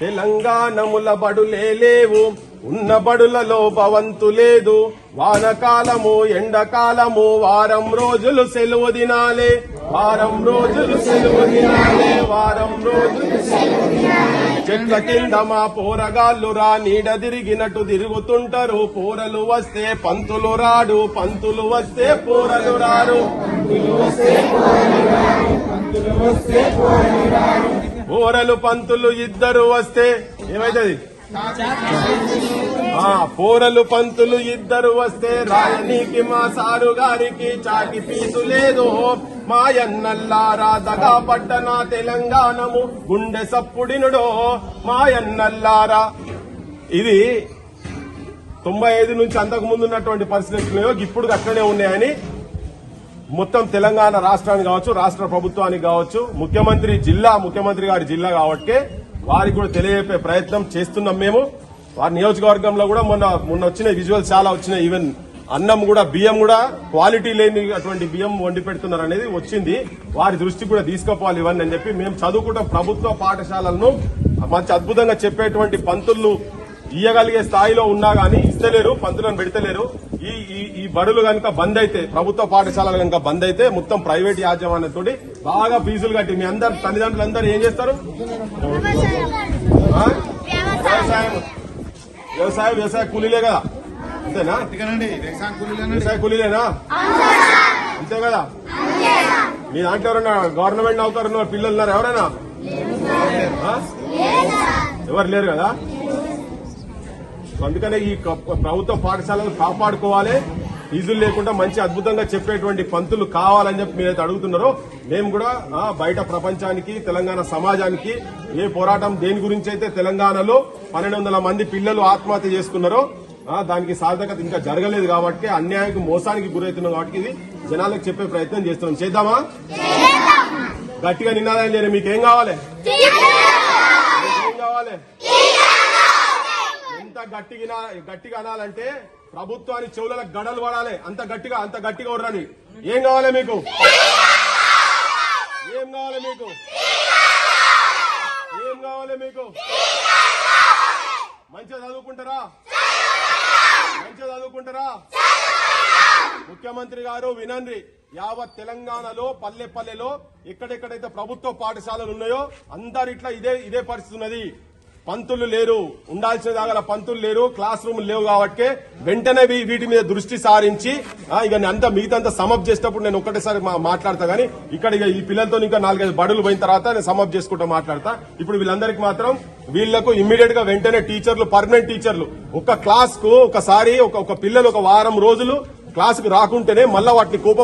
తెలంగాణముల బడులే లేవు ఉన్న బడులలో భవంతు లేదు. వానకాలము ఎండకాలము వారం రోజులు సెలవు దినాలే. వారం రోజులు సెలవు దినాలే వారం రోజులు చెట్ల కింద మా పోరగాళ్ళు రా నీడ తిరిగినట్టు తిరుగుతుంటారు. పోరలు వస్తే పంతులు రాడు పంతులు వస్తే పోరలు రారు. పోరలు పంతులు ఇద్దరు వస్తే ఏమైతుంది? ఆ పోరలు పంతులు ఇద్దరు వస్తే రాయనీకి మా సారు గారికి చాకి పీసు లేదు. మాయన్నల్లారా దగా పడ్డ నా తెలంగాణము గుండె సప్పుడినుడో. మాయన్నల్లారా ఇది తొంభై ఐదు నుంచి అంతకు ముందు ఉన్నటువంటి పరిస్థితులు. ఇప్పుడు అట్లనే ఉన్నాయని మొత్తం తెలంగాణ రాష్ట్రానికి కావచ్చు రాష్ట్ర ప్రభుత్వానికి కావచ్చు ముఖ్యమంత్రి జిల్లా ముఖ్యమంత్రి గారి జిల్లా కాబట్టి వారికి కూడా తెలియజెప్పే ప్రయత్నం చేస్తున్నాం మేము. వారి నియోజకవర్గంలో కూడా మొన్న మొన్న వచ్చిన విజువల్స్ చాలా వచ్చినాయి. ఈవెన్ అన్నం కూడా బియ్యం కూడా క్వాలిటీ లేని అటువంటి బియ్యం వండి పెడుతున్నారు అనేది వచ్చింది. వారి దృష్టి కూడా తీసుకుపోవాలి ఇవన్నీ అని చెప్పి మేము చదువుకుంటాం. ప్రభుత్వ పాఠశాలలను మంచి అద్భుతంగా చెప్పేటువంటి పంతులు ఇయ్యగలిగే స్థాయిలో ఉన్నా గానీ ఇస్తలేరు పంతులను పెడతలేరు. ఈ ఈ ఈ బడులు కనుక బంద్ అయితే ప్రభుత్వ పాఠశాలలు కనుక బంద్ అయితే మొత్తం ప్రైవేట్ యాజమాన్యంతో బాగా ఫీజులు కట్టి మీ అందరు తల్లిదండ్రులు అందరూ ఏం చేస్తారు? వ్యవసాయం. వ్యవసాయం వ్యవసాయ కూలీలే కదా. అంతేనా? వ్యవసాయం కూలీలేనా? అంతే కదా? మీ దాంట్లో ఎవరైనా గవర్నమెంట్ నౌకరు ఉన్న పిల్లలు ఉన్నారు ఎవరైనా? ఎవరు లేరు కదా? అందుకనే ఈ ప్రభుత్వ పాఠశాలలు కాపాడుకోవాలి. ఫీజులు లేకుండా మంచి అద్భుతంగా చెప్పేటువంటి పంతులు కావాలని చెప్పి మీరైతే అడుగుతున్నారో మేము కూడా బయట ప్రపంచానికి తెలంగాణ సమాజానికి ఏ పోరాటం దేని గురించి అయితే తెలంగాణలో పన్నెండు వందల మంది పిల్లలు ఆత్మహత్య చేసుకున్నారో దానికి సార్థకత ఇంకా జరగలేదు కాబట్టి అన్యాయానికి మోసానికి గురవుతున్నాం కాబట్టి ఇది జనాలకు చెప్పే ప్రయత్నం చేస్తున్నాం. చేద్దామా? గట్టిగా నినాదాలు చేయరు మీకేం కావాలి? ఏం కావాలి? గట్టిగా గట్టిగా అనాలంటే ప్రభుత్వాన్ని చెవుల గడలు పడాలి అంత గట్టిగా అంత గట్టిగా ఉర్రని ఏం కావాలి మీకు? ఏం కావాలి మీకు? ఏం కావాలి మీకు? మంచిగా చదువుకుంటారా? మంచిగా చదువుకుంటారా? ముఖ్యమంత్రి గారు వినండి. యావత్ తెలంగాణలో పల్లె పల్లెలో ఎక్కడెక్కడైతే ప్రభుత్వ పాఠశాలలు ఉన్నాయో అందరిట్లా ఇదే ఇదే పరిస్థితి ఉన్నది. పంతులు లేరు. ఉండాల్సిన దాగల పంతులు లేరు. క్లాస్ రూమ్ లేవు కాబట్టి వెంటనే వీటి మీద దృష్టి సారించి ఇక నేను అంతా మిగతా సమప్ చేసేటప్పుడు నేను ఒక్కటేసారి మా- మాట్లాడతా గానీ ఇక్కడ ఇక ఈ పిల్లలతో ఇంకా నాలుగైదు బడులు పోయిన తర్వాత నేను సమప్ చేసుకుంటూ మాట్లాడతా. ఇప్పుడు వీళ్ళందరికీ మాత్రం వీళ్ళకు ఇమ్మీడియట్గా వెంటనే టీచర్లు పర్మనెంట్ టీచర్లు ఒక క్లాస్కు ఒకసారి ఒక పిల్లలు ఒక వారం రోజులు క్లాసుకు రాకుంటేనే మళ్ళీ వాటిని కోప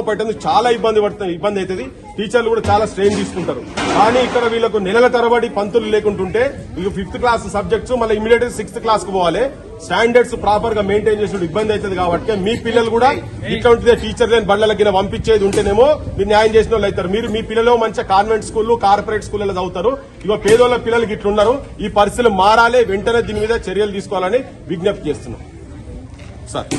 చాలా ఇబ్బంది పడుతుంది ఇబ్బంది అవుతుంది టీచర్లు కూడా చాలా స్ట్రెయిన్ తీసుకుంటారు. కానీ ఇక్కడ వీళ్ళకు నెలల తరబడి పంతులు లేకుంటుంటే ఇక ఫిఫ్త్ క్లాస్ సబ్జెక్ట్స్ మళ్ళీ ఇమీడియట్ సిక్స్త్ క్లాస్కు పోవాలి. స్టాండర్డ్స్ ప్రాపర్గా మెయింటైన్ చేసిన ఇబ్బంది అవుతుంది కాబట్టి మీ పిల్లలు కూడా ఇట్లాంటిదే టీచర్ లేని బళ్ళకి పంపించేది ఉంటేనేమో మీరు న్యాయం చేసిన వాళ్ళు అవుతారు. మీరు మీ పిల్లలు మంచిగా కాన్వెంట్ స్కూల్ కార్పొరేట్ స్కూల్లో చదువుతారు. ఇక పేదోళ్ళ పిల్లలకి ఇట్లున్నారు. ఈ పరిస్థితులు మారాలి. వెంటనే దీని మీద చర్యలు తీసుకోవాలని విజ్ఞప్తి చేస్తున్నాం. సార్.